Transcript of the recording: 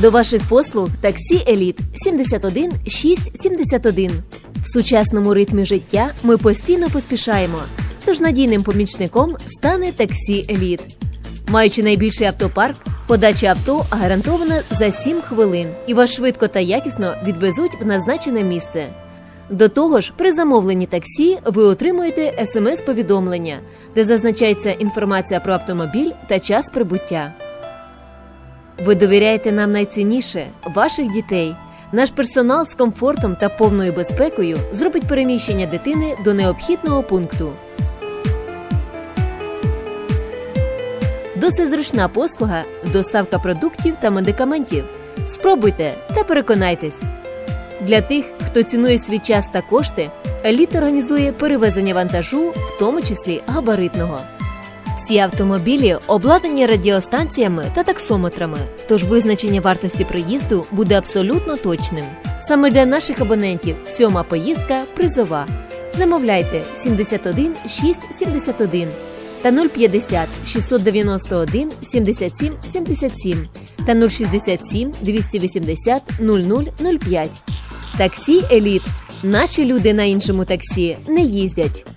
До ваших послуг таксі Еліт 71 671. В сучасному ритмі життя ми постійно поспішаємо. Тож надійним помічником стане таксі Еліт. Маючи найбільший автопарк, подача авто гарантована за 7 хвилин, і вас швидко та якісно відвезуть в назначене місце. До того ж, при замовленні таксі ви отримуєте смс-повідомлення, де зазначається інформація про автомобіль та час прибуття. Ви довіряєте нам найцінніше ваших дітей. Наш персонал з комфортом та повною безпекою зробить переміщення дитини до необхідного пункту. Досить зручна послуга доставка продуктів та медикаментів. Спробуйте та переконайтесь. Для тих, хто цінує свій час та кошти, еліт організує перевезення вантажу, в тому числі габаритного. Всі автомобілі обладнані радіостанціями та таксометрами, тож визначення вартості проїзду буде абсолютно точним. Саме для наших абонентів сьома поїздка призова. Замовляйте 71 671 та 050 691 77 77 та 067 280 0005. Таксі Еліт. Наші люди на іншому таксі не їздять.